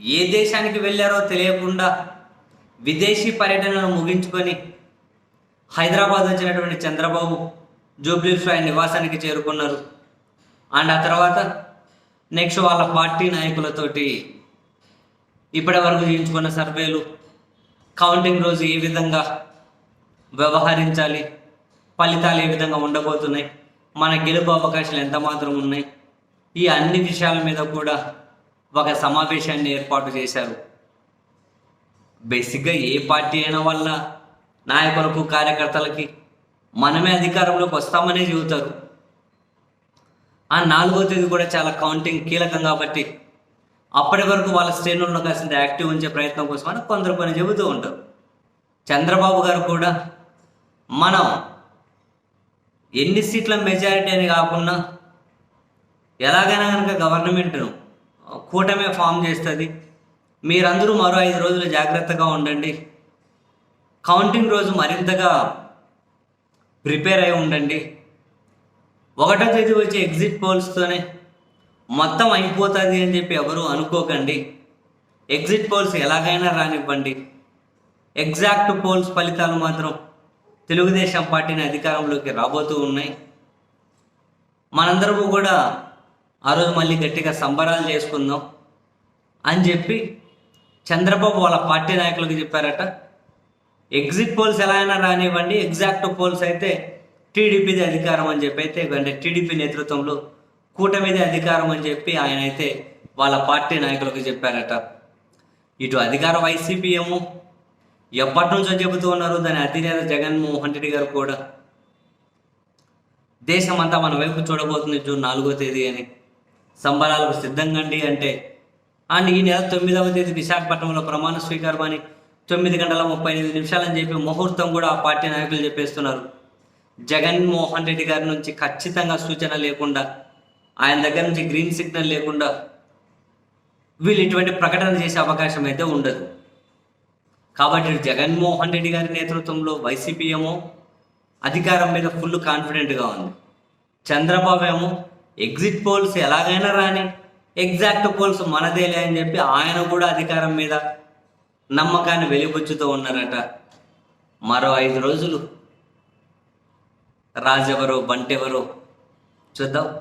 ఏ దేశానికి వెళ్ళారో తెలియకుండా విదేశీ పర్యటనను ముగించుకొని హైదరాబాద్ వచ్చినటువంటి చంద్రబాబు జూబ్లీస్ ఆయన నివాసానికి చేరుకున్నారు. అండ్ ఆ తర్వాత నెక్స్ట్ వాళ్ళ పార్టీ నాయకులతోటి ఇప్పటి వరకు చేయించుకున్న సర్వేలు కౌంటింగ్ రోజు ఏ విధంగా వ్యవహరించాలి ఫలితాలు ఏ విధంగా ఉండబోతున్నాయి మన గెలుపు అవకాశాలు ఎంత మాత్రం ఉన్నాయి ఈ అన్ని విషయాల మీద కూడా ఒక సమావేశాన్ని ఏర్పాటు చేశారు. బేసిక్గా ఏ పార్టీ అయినా వల్ల నాయకులకు కార్యకర్తలకి మనమే అధికారంలోకి వస్తామనే చెబుతారు. ఆ నాలుగో తేదీ కూడా చాలా కౌంటింగ్ కీలకం కాబట్టి అప్పటి వరకు వాళ్ళ శ్రేణులను కాసింత యాక్టివ్ ఉంచే ప్రయత్నం కోసమని కొందరు కొన్ని చెబుతూ ఉంటారు. చంద్రబాబు గారు కూడా మనం ఎన్ని సీట్ల మెజారిటీ అని కాకుండా ఎలాగైనా కనుక గవర్నమెంట్ను కూటమే ఫామ్ చేస్తుంది. మీరందరూ మరో ఐదు రోజులు జాగ్రత్తగా ఉండండి. కౌంటింగ్ రోజు మరింతగా ప్రిపేర్ అయి ఉండండి. ఒకటో తేదీ వచ్చే ఎగ్జిట్ పోల్స్తోనే మొత్తం అయిపోతుంది అని చెప్పి ఎవరు అనుకోకండి. ఎగ్జిట్ పోల్స్ ఎలాగైనా రానివ్వండి. ఎగ్జాక్ట్ పోల్స్ ఫలితాలు మాత్రం తెలుగుదేశం పార్టీని అధికారంలోకి రాబోతూ ఉన్నాయి. మనందరము కూడా ఆ రోజు మళ్ళీ గట్టిగా సంబరాలు చేసుకుందాం అని చెప్పి చంద్రబాబు వాళ్ళ పార్టీ నాయకులకు చెప్పారట ఎగ్జిట్ పోల్స్ ఎలా అయినా రానివ్వండి ఎగ్జాక్ట్ పోల్స్ అయితే టీడీపీది అధికారం అని చెప్పి అయితే అంటే టీడీపీ నేతృత్వంలో కూటమిది అధికారం అని చెప్పి ఆయన అయితే వాళ్ళ పార్టీ నాయకులకు చెప్పారట. ఇటు అధికార వైసీపీ ఏమో ఎప్పటి నుంచో చెబుతూ ఉన్నారు దాని అధినేత జగన్మోహన్ రెడ్డి గారు కూడా. దేశం అంతా మన వైపు చూడబోతుంది జూన్ నాలుగో తేదీ అని. సంబరాలకు సిద్ధంగండి అంటే. అండ్ ఈ నెల తొమ్మిదవ తేదీ విశాఖపట్నంలో ప్రమాణ స్వీకారం అని తొమ్మిది గంటల ముప్పై ఎనిమిది నిమిషాలని చెప్పి ముహూర్తం కూడా ఆ పార్టీ నాయకులు చెప్పేస్తున్నారు. జగన్మోహన్ రెడ్డి గారి నుంచి ఖచ్చితంగా సూచన లేకుండా ఆయన దగ్గర నుంచి గ్రీన్ సిగ్నల్ లేకుండా వీళ్ళు ఇటువంటి ప్రకటన చేసే అవకాశం అయితే ఉండదు. కాబట్టి జగన్మోహన్ రెడ్డి గారి నేతృత్వంలో వైసీపీ ఏమో అధికారం మీద ఫుల్ కాన్ఫిడెంట్గా ఉంది. చంద్రబాబు ఏమో ఎగ్జిట్ పోల్స్ ఎలాగైనా రాని ఎగ్జాక్ట్ పోల్స్ మనదేలే అని చెప్పి ఆయన కూడా అధికారం మీద నమ్మకాన్ని వెలిబుచ్చుతూ ఉన్నారట. మరో ఐదు రోజులు. రాజెవరో బంటెవరో చూద్దాం.